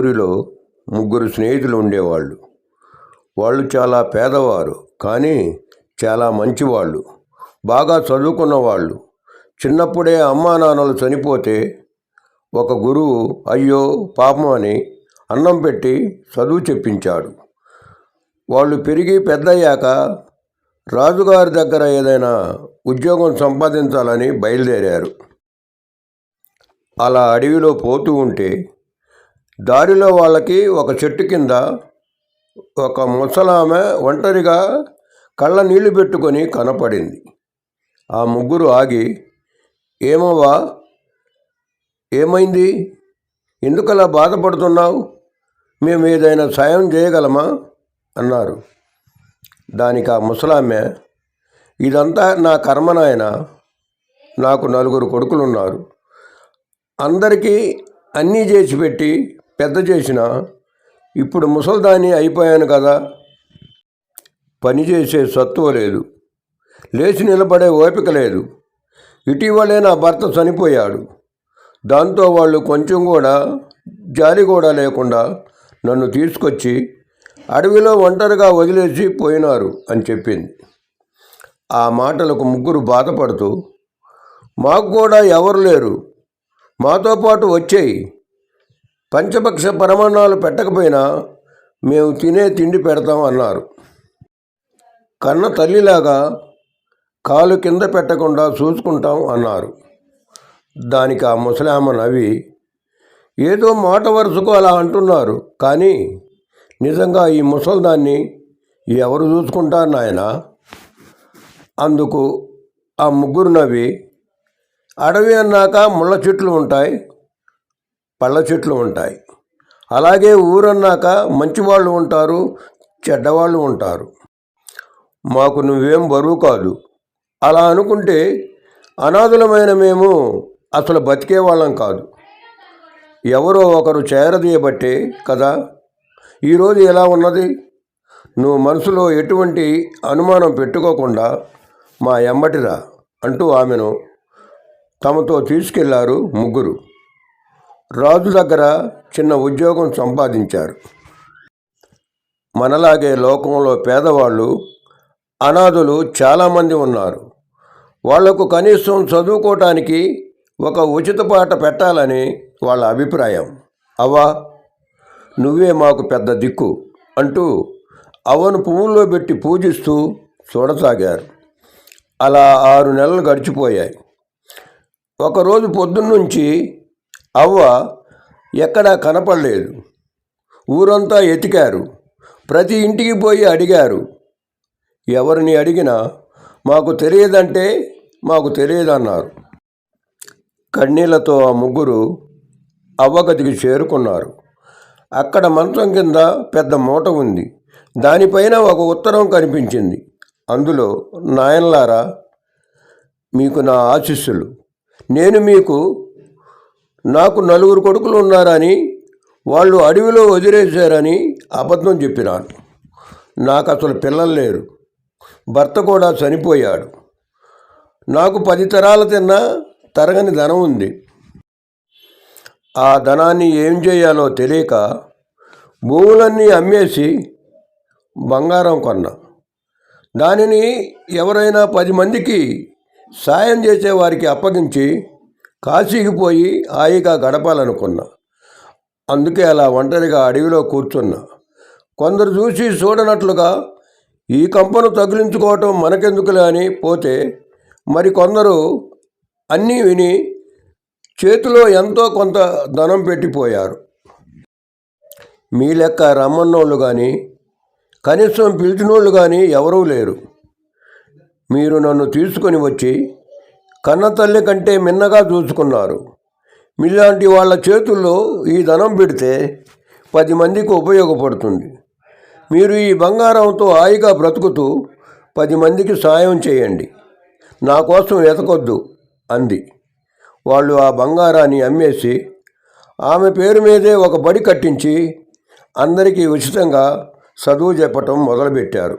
ఊరిలో ముగ్గురు స్నేహితులు ఉండేవాళ్ళు. వాళ్ళు చాలా పేదవారు కానీ చాలా మంచివాళ్ళు. బాగా చదువుకున్న వాళ్ళు చిన్నప్పుడే అమ్మా నాన్నలు చనిపోతే ఒక గురువు అయ్యో పాపం అని అన్నం పెట్టి చదువు చెప్పించాడు. వాళ్ళు పెరిగి పెద్దయ్యాక రాజుగారి దగ్గర ఏదైనా ఉద్యోగం సంపాదించాలని బయలుదేరారు. అలా అడవిలో పోతూ ఉంటే దారిలో వాళ్ళకి ఒక చెట్టు కింద ఒక ముసలామె ఒంటరిగా కళ్ళ నీళ్ళు పెట్టుకొని కనపడింది. ఆ ముగ్గురు ఆగి ఏమవ్వా? ఏమైంది? ఎందుకలా బాధపడుతున్నావు? మేము ఏదైనా సాయం చేయగలమా? అన్నారు. దానికి ఆ ముసలామె ఇదంతా నా కర్మ నాయన. నాకు నలుగురు కొడుకులు ఉన్నారు అందరికీ అన్నీ చేసి పెట్టి పెద్ద చేసిన ఇప్పుడు ముసల్దాని అయిపోయాను కదా. పని చేసే సత్తువ లేదు. లేచి నిలబడే ఓపిక లేదు. ఇటీవలే నా భర్త చనిపోయాడు. దాంతో వాళ్ళు కొంచెం కూడా జాలి కూడా లేకుండా నన్ను తీసుకొచ్చి అడవిలో ఒంటరిగా వదిలేసి పోయినారు అని చెప్పింది. ఆ మాటలకు ముగ్గురు బాధపడుతూ మాకు కూడా ఎవరు లేరు. మాతో పాటు వచ్చేయి. పంచపక్ష పరమాణాలు పెట్టకపోయినా మేము తినే తిండి పెడతాం అన్నారు. కన్న తల్లిలాగా కాలు కింద పెట్టకుండా చూసుకుంటాం అన్నారు. దానికి ఆ ముసలామ నవ్వి ఏదో మాట వరుసకు అలా అంటున్నారు కానీ నిజంగా ఈ ముసల్దాన్ని ఎవరు చూసుకుంటారు నాయన? అందుకు ఆ ముగ్గురు నవ్వి అడవి అన్నాక ముళ్ళ చెట్లు ఉంటాయి పళ్ళ చెట్లు ఉంటాయి. అలాగే ఊరన్నాక మంచివాళ్ళు ఉంటారు చెడ్డవాళ్ళు ఉంటారు. మాకు నువ్వేం బరువు కాదు. అలా అనుకుంటే అనాథులమైన మేము అసలు బతికేవాళ్ళం కాదు. ఎవరో ఒకరు చేరదీయబట్టే కదా? ఈరోజు ఎలా ఉన్నది? నువ్వు మనసులో ఎటువంటి అనుమానం పెట్టుకోకుండా మా ఎమ్మటిరా అంటూ ఆమెను తమతో తీసుకెళ్ళారు ముగ్గురు. రాజు దగ్గర చిన్న ఉద్యోగం సంపాదించారు. మనలాగే లోకంలో పేదవాళ్ళు అనాథులు చాలామంది ఉన్నారు. వాళ్ళకు కనీసం చదువుకోవటానికి ఒక ఉచిత పాట పెట్టాలని వాళ్ళ అభిప్రాయం. అవ్వా నువ్వే మాకు పెద్ద దిక్కు అంటూ అవను పువ్వుల్లో పెట్టి పూజిస్తూ చూడసాగారు. అలా ఆరు నెలలు గడిచిపోయాయి. ఒకరోజు పొద్దున్నుంచి అవ్వ ఎక్కడా కనపడలేదు. ఊరంతా ఎతికారు. ప్రతి ఇంటికి పోయి అడిగారు. ఎవరిని అడిగినా మాకు తెలియదంటే మాకు తెలియదన్నారు. కన్నీళ్ళతో ఆ ముగ్గురు అవ్వగదికి చేరుకున్నారు. అక్కడ మంచం కింద పెద్ద మూట ఉంది. దానిపైన ఒక ఉత్తరం కనిపించింది. అందులో నాయనలారా మీకు నా ఆశీస్సులు. నేను మీకు నాకు నలుగురు కొడుకులు ఉన్నారని వాళ్ళు అడవిలో వదిలేశారని అబద్ధం చెప్పినాను నాకు అసలు పిల్లలు లేరు. భర్త కూడా చనిపోయాడు. నాకు పది తరాల తిన్నా తరగని ధనం ఉంది. ఆ ధనాన్ని ఏం చేయాలో తెలియక భూములన్నీ అమ్మేసి బంగారం కొన్నా. దానిని ఎవరైనా పది మందికి సాయం చేసే వారికి అప్పగించి కాశీకి పోయి హాయిగా గడపాలనుకున్నా. అందుకే అలా ఒంటరిగా అడవిలో కూర్చున్నా. కొందరు చూసి చూడనట్లుగా ఈ కంపను తగిలించుకోవటం మనకెందుకులే అని పోతే మరి కొందరు అన్నీ విని చేతిలో ఎంతో కొంత ధనం పెట్టిపోయారు. మీ లెక్క రమ్మన్నోళ్ళు కానీ కనీసం పిలిచినోళ్ళు కానీ ఎవరూ లేరు. మీరు నన్ను తీసుకొని వచ్చి కన్న తల్లి కంటే మిన్నగా చూసుకున్నారు. మీలాంటి వాళ్ళ చేతుల్లో ఈ ధనం పెడితే పది మందికి ఉపయోగపడుతుంది. మీరు ఈ బంగారంతో హాయిగా బ్రతుకుతూ పది మందికి సాయం చేయండి. నా కోసం వెతకొద్దు అంది. వాళ్ళు ఆ బంగారాన్ని అమ్మేసి ఆమె పేరు మీదే ఒక బడి కట్టించి అందరికీ ఉచితంగా చదువు చెప్పటం మొదలుపెట్టారు.